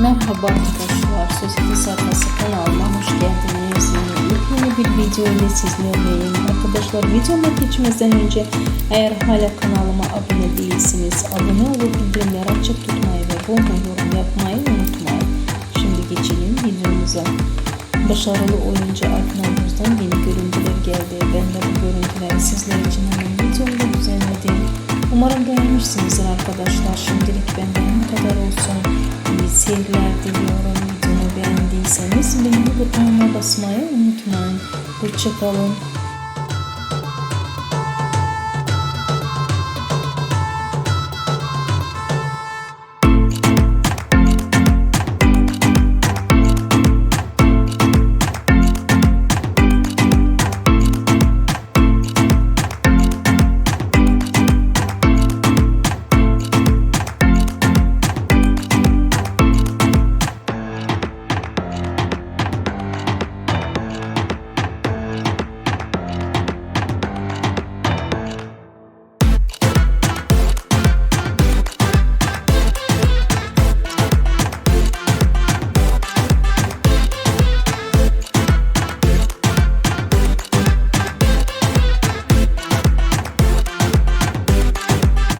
Merhaba arkadaşlar, Sosyete Sayfası kanalıma hoş geldiniz. Yeni bir video ile sizlerleyim. Arkadaşlar videoma geçmeden önce eğer hala kanalıma abone değilsiniz, abone olup bildirimleri açık tutmayı ve bol yorum yapmayı unutmayın. Şimdi geçelim videomuza. Başarılı oyuncu Akın Almuz'dan yeni görüntüler geldi. Ben de bu görüntüleri sizler için hemen videomda düzenledim. Umarım beğenmişsinizdir arkadaşlar. Seyirler diliyorum. Videomu beğendiyseniz beğeni butonuna basmayı unutmayın. Hoşçakalın.